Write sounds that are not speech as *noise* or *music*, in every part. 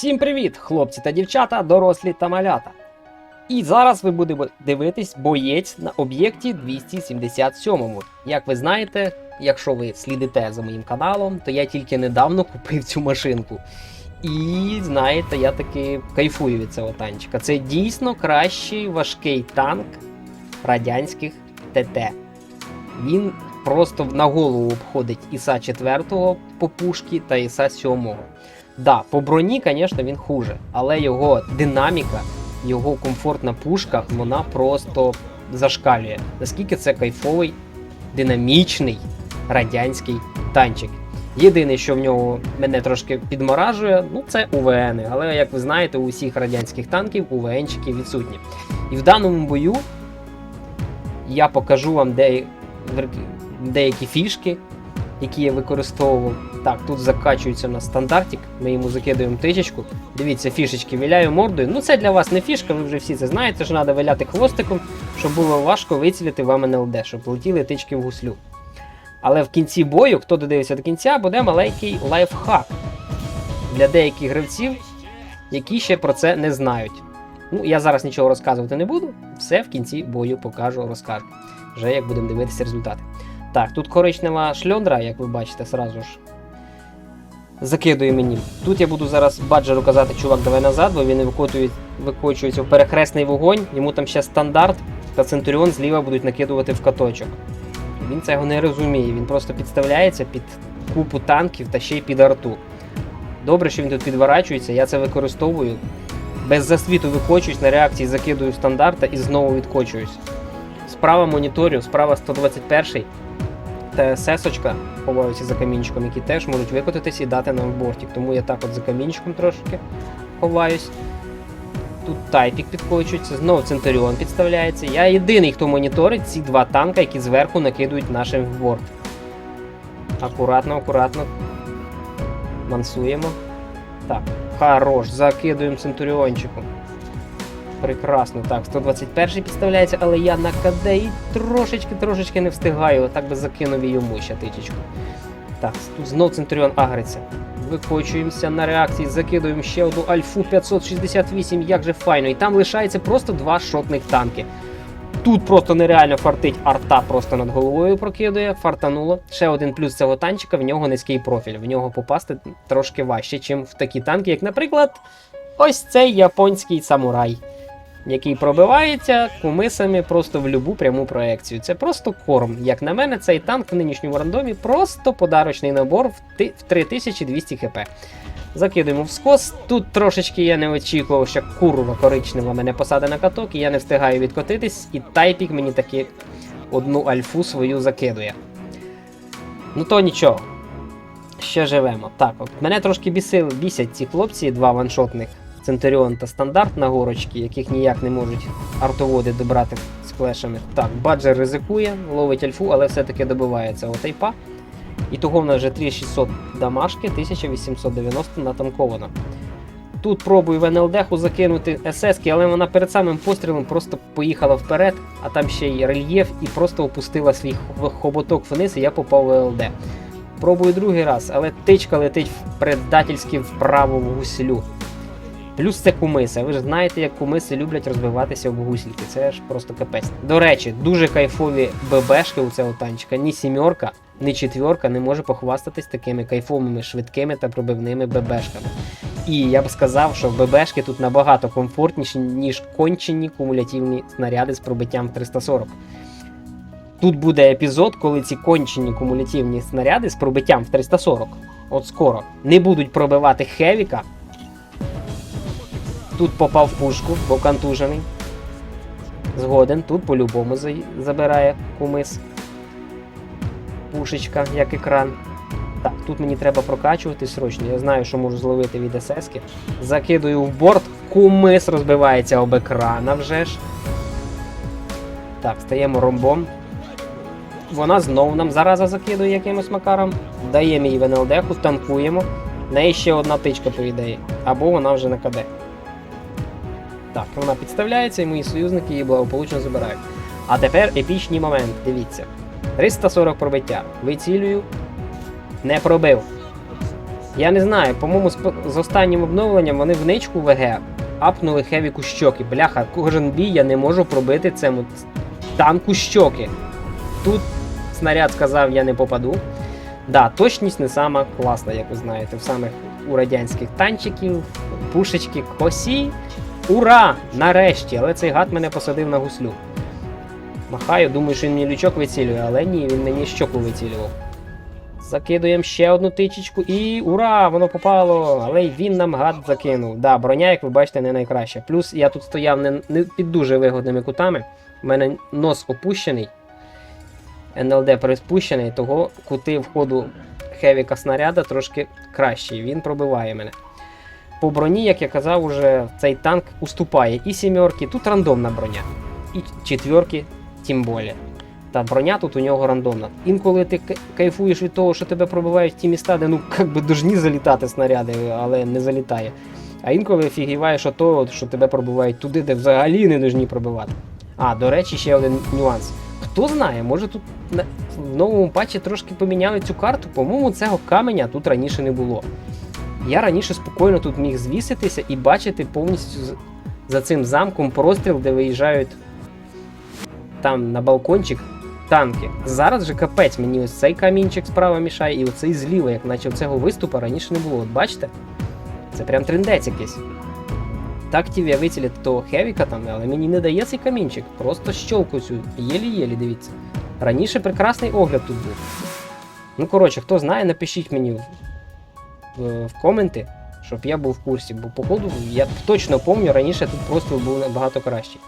Всім привіт, хлопці та дівчата, дорослі та малята. І зараз ви будете дивитись боєць на об'єкті 277. Як ви знаєте, якщо ви слідите за моїм каналом, то я тільки недавно купив цю машинку. І знаєте, я таки кайфую від цього танчика. Це дійсно кращий важкий танк радянських ТТ. Він просто на голову обходить Іса 4 по пушки та Іса 7. Да, по броні, звісно, він хуже, але його динаміка, його комфортна пушка, вона просто зашкалює. Наскільки це кайфовий, динамічний радянський танчик. Єдине, що в нього мене трошки підморажує, ну це УВН. Але як ви знаєте, у всіх радянських танків УВНчики відсутні. І в даному бою я покажу вам де, деякі фішки, які я використовував. Так, тут закачується на стандартик, ми йому закидуємо тичечку. Дивіться, фішечки віляю мордою. Ну це для вас не фішка, ви вже всі це знаєте, що треба виляти хвостиком, щоб було важко вицілити вам НЛД, щоб летіли тички в гуслю. Але в кінці бою, хто додивиться до кінця, буде маленький лайфхак для деяких гравців, які ще про це не знають. Ну, я зараз нічого розказувати не буду, все в кінці бою покажу, розкажу. Вже як будемо дивитися результати. Так, тут коричнева шльондра, як ви бачите, сразу ж закидує мені. Тут я буду зараз баджеру казати, чувак, давай назад, бо він викочується в перехресний вогонь, йому там ще стандарт та центуріон зліва будуть накидувати в каточок. Він цього не розуміє, він просто підставляється під купу танків та ще й під арту. Добре, що він тут підворачується, я це використовую. Без засвіту викочуюсь, на реакції закидую стандарта і знову відкочуюсь. Справа моніторю, справа 121 та сесочка ховаються за камінчиком, які теж можуть викотитись і дати нам бортик. Тому я так от за камінчиком трошки ховаюсь. Тут тайпік підкочується, знову Центуріон підставляється. Я єдиний, хто моніторить ці два танка, які зверху накидують нашим в борт. Акуратно, акуратно. Мансуємо. Так, хорош, закидуємо Центуріончику. Прекрасно. Так, 121 підставляється, але я на КД і трошечки-трошечки не встигаю. Так би закинув йому ще тичечку. Так, тут знов Центуріон агриться. Викочуємося на реакції, закидуємо ще одну Альфу 568, як же файно. І там лишається просто два шотних танки. Тут просто нереально фартить, арта просто над головою прокидує, фартануло. Ще один плюс цього танчика, в нього низький профіль. В нього попасти трошки важче, ніж в такі танки, як, наприклад, ось цей японський самурай який пробивається кумисами просто в любу пряму проекцію. Це просто корм. Як на мене, цей танк в нинішньому рандомі просто подарочний набор в 3200 хп. Закидуємо в скос. Тут трошечки я не очікував, що курва коричнева мене посаде на каток, і я не встигаю відкотитись, і тайпік мені таки одну альфу свою закидує. Ну то нічого. Ще живемо. Так, от мене трошки бісили, бісять ці хлопці, два ваншотних. Центуріон та стандарт на горочки, яких ніяк не можуть артоводи добрати з клешами. Так, баджер ризикує, ловить альфу, але все-таки добивається отайпа. І того в нас вже 3600 дамашки, 1890 натанковано. Тут пробую в НЛДху закинути СС, але вона перед самим пострілом просто поїхала вперед, а там ще й рельєф і просто опустила свій хоботок вниз, і я попав в ЛД. Пробую другий раз, але тичка летить предательськи вправо в гуслю. Плюс це кумиси. Ви ж знаєте, як кумиси люблять розбиватися об гусільки. Це ж просто капець. До речі, дуже кайфові ББшки у цього танчика. Ні сімерка, ні четверка не може похвастатись такими кайфовими, швидкими та пробивними ББшками. І я б сказав, що ББшки тут набагато комфортніші, ніж кончені кумулятивні снаряди з пробиттям в 340. Тут буде епізод, коли ці кончені кумулятивні снаряди з пробиттям в 340, от скоро, не будуть пробивати Хевіка, Тут попав в пушку, бо контужений. Згоден, тут по-любому забирає кумис. Пушечка, як екран. Так, тут мені треба прокачувати срочно. Я знаю, що можу зловити від ССки. Закидую в борт, кумис розбивається об екран, а вже ж. Так, стаємо ромбом. Вона знову нам зараза закидує якимось макаром. Даємо її в НЛД, танкуємо. В неї ще одна тичка, по ідеї. Або вона вже на КД. Так, вона підставляється, і мої союзники її благополучно забирають. А тепер епічний момент, дивіться. 340 пробиття. Вицілюю. Не пробив. Я не знаю, по-моєму, з останнім обновленням вони в ничку ВГ апнули хевіку щоки. Бляха, кожен бій я не можу пробити цьому танку щоки. Тут снаряд сказав, я не попаду. Да, точність не сама класна, як ви знаєте, в самих у радянських танчиків, пушечки, косі. Ура! Нарешті! Але цей гад мене посадив на гуслю. Махаю, думаю, що він мені лючок вицілює, але ні, він мені щоку вицілював. Закидуємо ще одну тичечку і ура! Воно попало! Але й він нам гад закинув. Да, броня, як ви бачите, не найкраща. Плюс я тут стояв не, не під дуже вигодними кутами. У мене нос опущений. НЛД приспущений, того кути входу хевіка снаряда трошки кращі. Він пробиває мене. По броні, як я казав, уже цей танк уступає і сімерки, тут рандомна броня. І четверки, тим більше. Та броня тут у нього рандомна. Інколи ти кайфуєш від того, що тебе пробивають в ті міста, де ну *laughs* як би должні залітати снаряди, але не залітає. А інколи фігіваєш ото, що тебе пробивають туди, де взагалі не должні пробивати. А, до речі, ще один нюанс. Хто знає, може тут в новому патчі трошки поміняли цю карту. По-моєму, цього каменя тут раніше не було. Я раніше спокійно тут міг звіситися і бачити повністю за цим замком простріл, де виїжджають там на балкончик танки. Зараз же капець, мені ось цей камінчик справа мішає, і оцей зліва, як наче цього виступу раніше не було. От бачите? Це прям трендець якийсь. Так ті я вицілити того хевіка там, але мені не дає цей камінчик. Просто щолку цю. Єлі-єлі, дивіться. Раніше прекрасний огляд тут був. Ну, коротше, хто знає, напишіть мені в, в, коменти, щоб я був в курсі, бо походу я точно пам'ятаю, раніше тут просто був набагато кращий.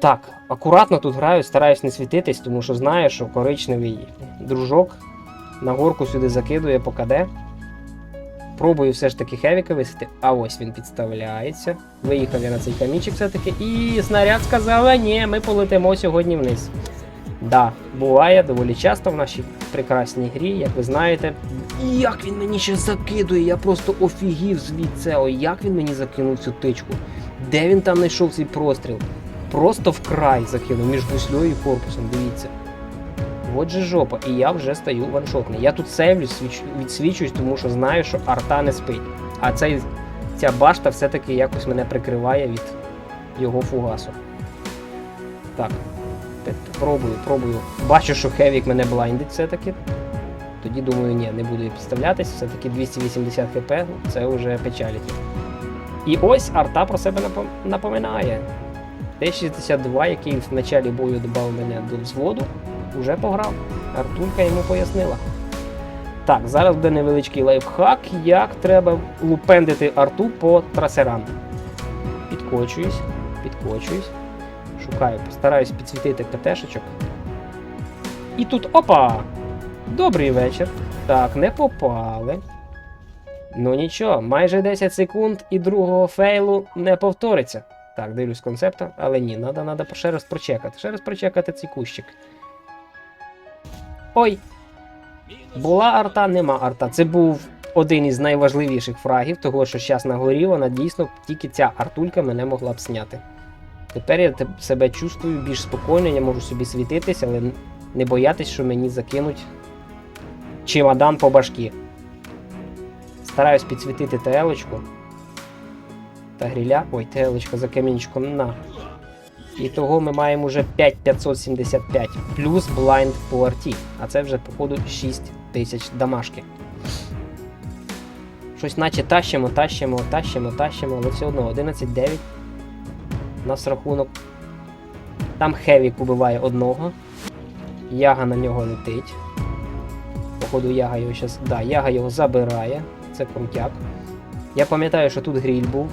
Так, акуратно тут граю, стараюсь не світитись, тому що знаю, що коричневий дружок на горку сюди закидує по КД. Пробую все ж таки хевіка висити. А ось він підставляється. Виїхав я на цей камінчик все-таки. І снаряд сказала, ні, ми полетимо сьогодні вниз. Да, буває доволі часто в нашій прекрасній грі, як ви знаєте. Як він мені ще закидує, я просто офігів звідси. Ой, як він мені закинув цю тичку. Де він там знайшов цей простріл? Просто вкрай закинув між гуслею і корпусом, дивіться. От же жопа, і я вже стаю ваншотний. Я тут сейвлюсь, відсвічуюсь, тому що знаю, що арта не спить. А цей, ця башта все-таки якось мене прикриває від його фугасу. Так. Т- Пробую, пробую. Бачу, що Хевік мене блайндить все-таки. Тоді думаю, ні, не буду підставлятись, все-таки 280 хп, це вже печалить. І ось арта про себе напоминає. Т-62, який в началі бою додав мене до взводу, уже пограв. Артулька йому пояснила. Так, зараз буде невеличкий лайфхак, як треба лупендити арту по трасерам. Підкочуюсь, підкочуюсь. Шукаю, постараюсь підсвітити КТшечок. І тут опа! Добрий вечір. Так, не попали. Ну нічого, майже 10 секунд і другого фейлу не повториться. Так, дивлюсь концепта, але ні, треба надо ще раз прочекати. Ще раз прочекати цей кущик. Ой! Була арта, нема арта. Це був один із найважливіших фрагів, того що зараз на горі вона дійсно тільки ця артулька мене могла б зняти. Тепер я себе чувствую більш спокійно, я можу собі світитися, але не боятись, що мені закинуть чемодан по башкі. Стараюсь підсвітити ТЛ-очку та гріля. Ой, ТЛ-очка за камінчиком на. І того ми маємо вже 5575 плюс блайнд по арті. А це вже, походу, 6000 дамашки. Щось наче тащимо, тащимо, тащимо, тащимо, але все одно 11-9. У нас рахунок. Там Хевік убиває одного. Яга на нього летить. Походу, Яга його зараз. Да, Яга його забирає. Це крутяк. Я пам'ятаю, що тут гріль був.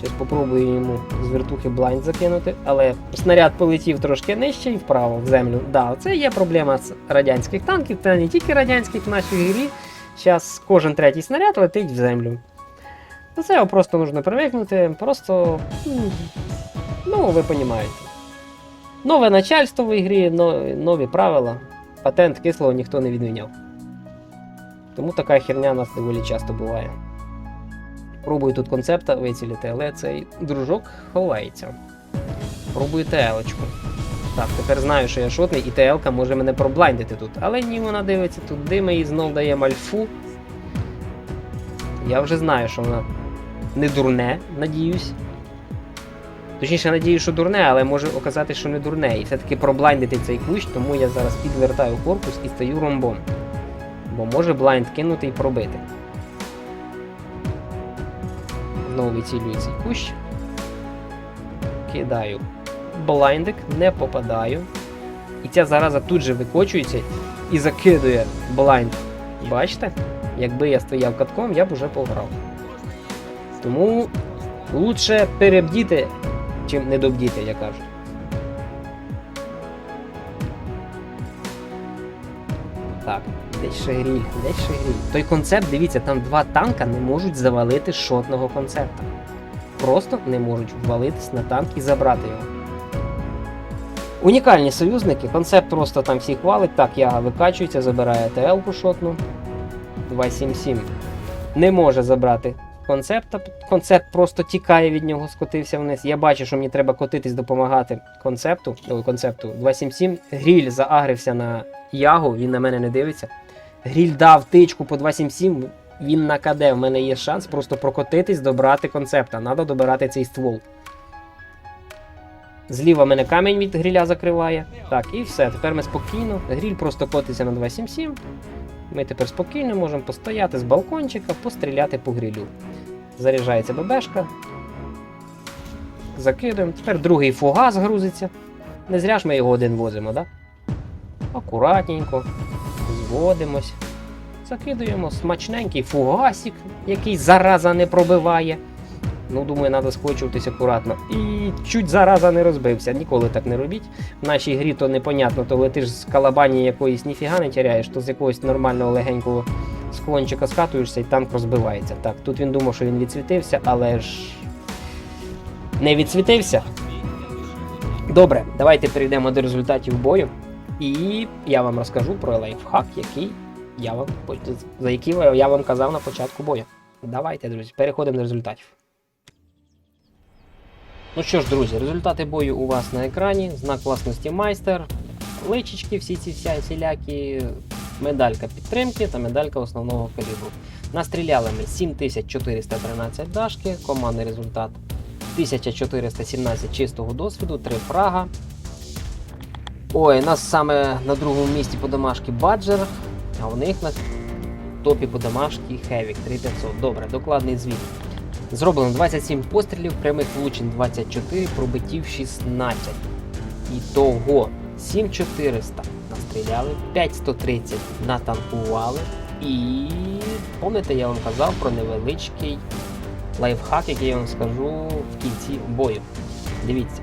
Зараз попробую йому з вертухи блайнд закинути, але снаряд полетів трошки нижче і вправо в землю. Да, це є проблема з радянських танків, та не тільки радянських в нашій грі. Зараз кожен третій снаряд летить в землю. До цього просто потрібно привикнути, просто. Ну, ви розумієте. Нове начальство в ігрі, но- нові правила. Патент кислого ніхто не відміняв. Тому така херня у нас доволі часто буває. Пробую тут концепта вицілити, але цей дружок ховається. Пробую ТЛ-очку. Так, тепер знаю, що я шотний, і ТЛ-ка може мене проблайндити тут. Але ні, вона дивиться тут дими і знов дає мальфу. Я вже знаю, що воно не дурне, надіюсь. Точніше, надіюсь, що дурне, але може оказати, що не дурне. І все-таки проблайндити цей кущ, тому я зараз підвертаю корпус і стаю ромбом. Бо може блайнд кинути і пробити. Знову вицілюю цей кущ. Кидаю блайндик, не попадаю. І ця зараза тут же викочується і закидує блайнд. Бачите? Якби я стояв катком, я б уже пограв. Тому лучше перебдіти, чим недобдіти, я кажу. Так, десь ще десь ще гріль. Той концепт, дивіться, там два танка не можуть завалити шотного концепта. Просто не можуть ввалитись на танк і забрати його. Унікальні союзники, концепт просто там всіх валить. Так, яга викачується, забирає ТЛ-ку шотну. 277 не може забрати концепта. Концепт просто тікає від нього, скотився вниз. Я бачу, що мені треба котитись, допомагати концепту. Ой, концепту 277. Гріль заагрився на ягу, він на мене не дивиться. Гріль дав тичку по 277. Він на КД. В мене є шанс просто прокотитись, добрати концепта. Надо добирати цей ствол. Зліва мене камінь від гріля закриває. Так, і все. Тепер ми спокійно. Гріль просто котиться на 277. Ми тепер спокійно можемо постояти з балкончика, постріляти по грилю. Заряджається ББшка. Закидуємо. Тепер другий фугас грузиться. Не зря ж ми його один возимо, так? Да? Акуратненько. Зводимось. Закидуємо смачненький фугасик, який зараза не пробиває. Ну, думаю, треба скочуватись акуратно. І чуть зараза не розбився. Ніколи так не робіть. В нашій грі то непонятно, то летиш з калабані якоїсь ніфіга не тіряєш, то з якогось нормального легенького склончика скатуєшся і танк розбивається. Так, тут він думав, що він відсвітився, але ж не відсвітився. Добре, давайте перейдемо до результатів бою. І я вам розкажу про лайфхак, який я вам, за який я вам казав на початку бою. Давайте, друзі, переходимо до результатів. Ну що ж, друзі, результати бою у вас на екрані. Знак власності майстер, личечки, всі ці всілякі, медалька підтримки та медалька основного калібру. Настріляли ми 7413 дашки, командний результат 1417 чистого досвіду, 3 фрага. Ой, нас саме на другому місці по домашки Баджер, а у них на топі по домашки Хевік 3500. Добре, докладний звіт. Зроблено 27 пострілів, прямих влучень 24, пробиттів 16. Ітого 7400 настріляли, 5130 натанкували. І пам'ятаєте, я вам казав про невеличкий лайфхак, який я вам скажу в кінці бою. Дивіться.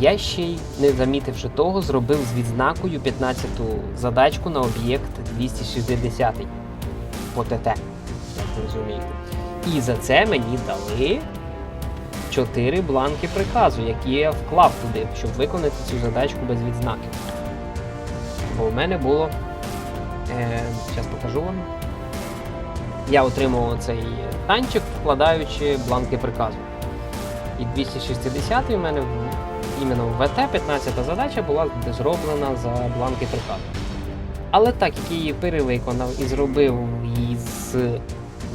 Я ще й не замітивши того, зробив з відзнакою 15-ту задачку на об'єкт 260 по як ви розумієте. І за це мені дали 4 бланки приказу, які я вклав туди, щоб виконати цю задачку без відзнаки. Бо в мене було. Е, Зараз покажу вам. Я отримував цей танчик, вкладаючи бланки приказу. І 260 у мене іменно в ВТ 15 задача була зроблена за бланки приказу. Але так як її перевиконав і зробив її з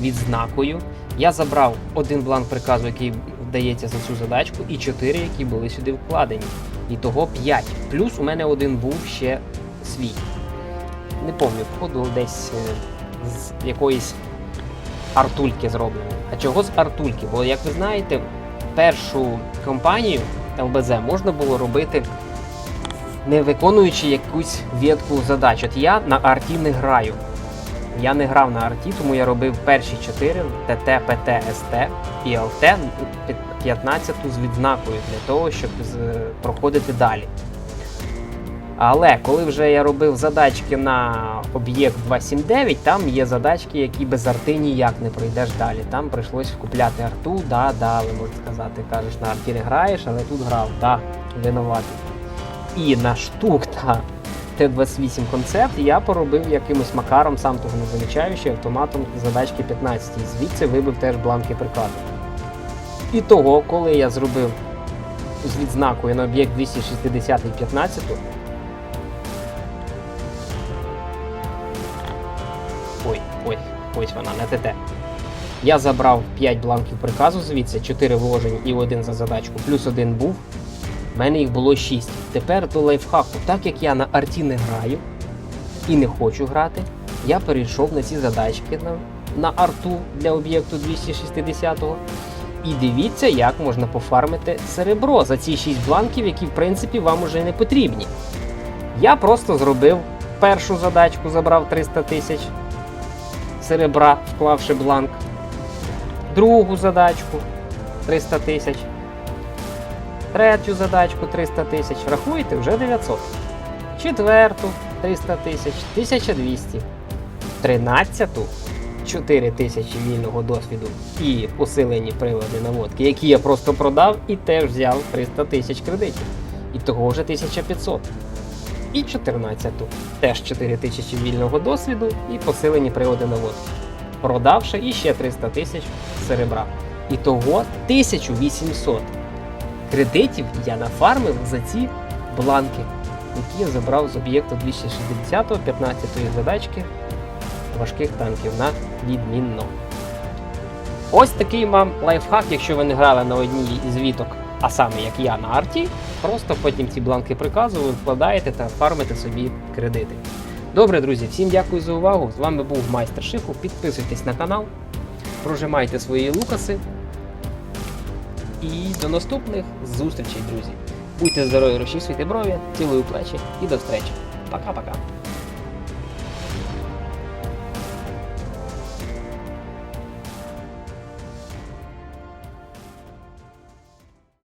відзнакою. Я забрав один бланк приказу, який вдається за цю задачку, і чотири, які були сюди вкладені. І того 5. Плюс у мене один був ще свій. Не пам'ятаю, походу десь е, з якоїсь артульки зроблено. А чого з артульки? Бо, як ви знаєте, першу кампанію ЛБЗ можна було робити. Не виконуючи якусь ветку задач. От я на арті не граю. Я не грав на арті, тому я робив перші 4 ТТ, ПТ, СТ і ЛТ 15 з відзнакою для того, щоб проходити далі. Але коли вже я робив задачки на об'єкт 279, там є задачки, які без арти ніяк не пройдеш далі. Там прийшлось купляти арту, да, да, ви можете сказати, кажеш, на арті не граєш, але тут грав, да, винуватий. І на штук *laughs* та Т-28 концепт я поробив якимось макаром, сам того не замічаючи, автоматом задачки 15 і звідси вибив теж бланки приказу. І того, коли я зробив з відзнакою на об'єкт 260 і 15, ой, ой, ось вона, не ТТ. Я забрав 5 бланків приказу звідси, 4 вложень і один за задачку, плюс один був. У мене їх було 6. Тепер до лайфхаку. Так як я на арті не граю і не хочу грати, я перейшов на ці задачки на, на арту для об'єкту 260 І дивіться, як можна пофармити серебро за ці 6 бланків, які в принципі вам уже не потрібні. Я просто зробив першу задачку, забрав 300 тисяч серебра, вклавши бланк. Другу задачку 300 тисяч. Третю задачку 300 тисяч. Рахуєте, вже 900. Четверту 300 тисяч, 1200. Тринадцяту 4 тисячі вільного досвіду і посилені прилади наводки, які я просто продав і теж взяв 300 тисяч кредитів. І того вже 1500. І 14-ту теж 4 тисячі вільного досвіду і посилені прилади наводки. Продавши іще 300 тисяч серебра. І того 1800 кредитів я нафармив за ці бланки, які я забрав з об'єкту 260 15-ї задачки важких танків на відмінно. Ось такий вам лайфхак, якщо ви не грали на одній із віток, а саме як я на арті, просто потім ці бланки приказу ви вкладаєте та фармите собі кредити. Добре, друзі, всім дякую за увагу. З вами був майстер Шифу. Підписуйтесь на канал, прожимайте свої лукаси. І до наступних зустрічей, друзі. Будьте здорові, розчісуйте брові, цілую плечі і до зустрічі. Пока-пока.